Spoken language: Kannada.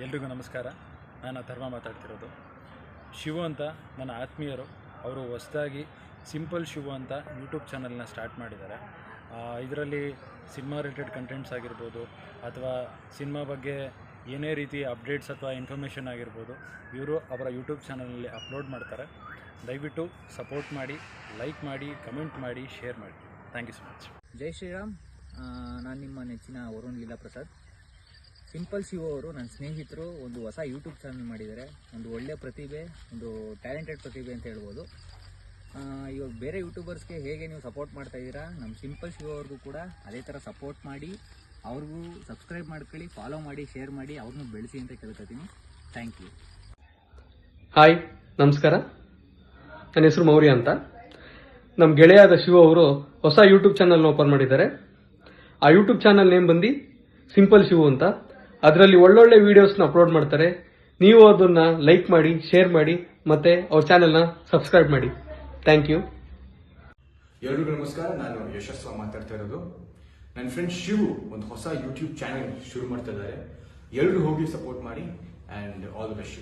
ಎಲ್ರಿಗೂ ನಮಸ್ಕಾರ. ನಾನು ಧರ್ಮ ಮಾತಾಡ್ತಿರೋದು. ಶಿವು ಅಂತ ನನ್ನ ಆತ್ಮೀಯರು, ಅವರು ಹೊಸದಾಗಿ ಸಿಂಪಲ್ ಶಿವು ಅಂತ ಯೂಟ್ಯೂಬ್ ಚಾನಲ್ನ ಸ್ಟಾರ್ಟ್ ಮಾಡಿದ್ದಾರೆ. ಇದರಲ್ಲಿ ಸಿನಿಮಾ ರಿಲೇಟೆಡ್ ಕಂಟೆಂಟ್ಸ್ ಆಗಿರ್ಬೋದು, ಅಥವಾ ಸಿನಿಮಾ ಬಗ್ಗೆ ಏನೇ ರೀತಿ ಅಪ್ಡೇಟ್ಸ್ ಅಥವಾ ಇನ್ಫಾರ್ಮೇಷನ್ ಆಗಿರ್ಬೋದು, ಇವರು ಅವರ ಯೂಟ್ಯೂಬ್ ಚಾನಲಲ್ಲಿ ಅಪ್ಲೋಡ್ ಮಾಡ್ತಾರೆ. ದಯವಿಟ್ಟು ಸಪೋರ್ಟ್ ಮಾಡಿ, ಲೈಕ್ ಮಾಡಿ, ಕಮೆಂಟ್ ಮಾಡಿ, ಶೇರ್ ಮಾಡಿ. Thank you so much. ಜೈ ಶ್ರೀರಾಮ್. ನಾನು ನಿಮ್ಮ ನೆಚ್ಚಿನ ವರುಣ್ ಲೀಲಾ ಪ್ರಸಾದ್ ಸಿಂಪಲ್ ಶಿವ ಅವರು ನನ್ನ ಸ್ನೇಹಿತರು ಒಂದು ಹೊಸ ಯೂಟ್ಯೂಬ್ ಚಾನಲ್ ಮಾಡಿದ್ದಾರೆ. ಒಂದು ಒಳ್ಳೆಯ ಪ್ರತಿಭೆ, ಒಂದು ಟ್ಯಾಲೆಂಟೆಡ್ ಪ್ರತಿಭೆ ಅಂತ ಹೇಳ್ಬೋದು. ಇವಾಗ ಬೇರೆ ಯೂಟ್ಯೂಬರ್ಸ್ಗೆ ಹೇಗೆ ನೀವು ಸಪೋರ್ಟ್ ಮಾಡ್ತಾ ಇದ್ದೀರಾ? ನಮ್ಮ ಸಿಂಪಲ್ ಶಿವ ಅವ್ರಿಗೂ ಕೂಡ ಅದೇ ಥರ ಸಪೋರ್ಟ್ ಮಾಡಿ, ಅವ್ರಿಗೂ ಸಬ್ಸ್ಕ್ರೈಬ್ ಮಾಡ್ಕೊಳ್ಳಿ ಫಾಲೋ ಮಾಡಿ ಶೇರ್ ಮಾಡಿ, ಅವ್ರನ್ನೂ ಬೆಳೆಸಿ ಅಂತ ಕೇಳ್ಕೊತೀನಿ ಥ್ಯಾಂಕ್ ಯು ಹಾಯ್ ನಮಸ್ಕಾರ. ನನ್ನ ಹೆಸರು ಮೌರ್ಯ ಅಂತ. ನಮ್ಮ ಗೆಳೆಯಾದ ಶಿವ ಅವರು ಹೊಸ ಯೂಟ್ಯೂಬ್ ಚಾನಲ್ನ ಓಪನ್ ಮಾಡಿದ್ದಾರೆ. ಆ ಯೂಟ್ಯೂಬ್ ಚಾನಲ್ ನೇಮ್ ಬಂದು ಸಿಂಪಲ್ ಶಿವು ಅಂತ. ಅದರಲ್ಲಿ ಒಳ್ಳೊಳ್ಳೆ ವಿಡಿಯೋಸ್ನ ಅಪ್ಲೋಡ್ ಮಾಡ್ತಾರೆ. ನೀವು ಅದನ್ನ ಲೈಕ್ ಮಾಡಿ ಶೇರ್ ಮಾಡಿ, ಮತ್ತೆ ಅವ್ರ ಚಾನೆಲ್ನ ಸಬ್ಸ್ಕ್ರೈಬ್ ಮಾಡಿ. ಥ್ಯಾಂಕ್ ಯು ಎಲ್ರಿಗೂ ನಮಸ್ಕಾರ. ನಾನು ಯಶಸ್ವ ಮಾತಾಡ್ತಾ ಇರೋದು. ನನ್ನ ಫ್ರೆಂಡ್ ಶಿವು ಒಂದು ಹೊಸ ಯೂಟ್ಯೂಬ್ ಚಾನೆಲ್ ಶುರು ಮಾಡ್ತಾ ಇದ್ದಾರೆ. ಎಲ್ಲರೂ ಹೋಗಿ ಸಪೋರ್ಟ್ ಮಾಡಿ ಆ್ಯಂಡ್ ಆಲ್ ದ ಬೆಸ್ಟ್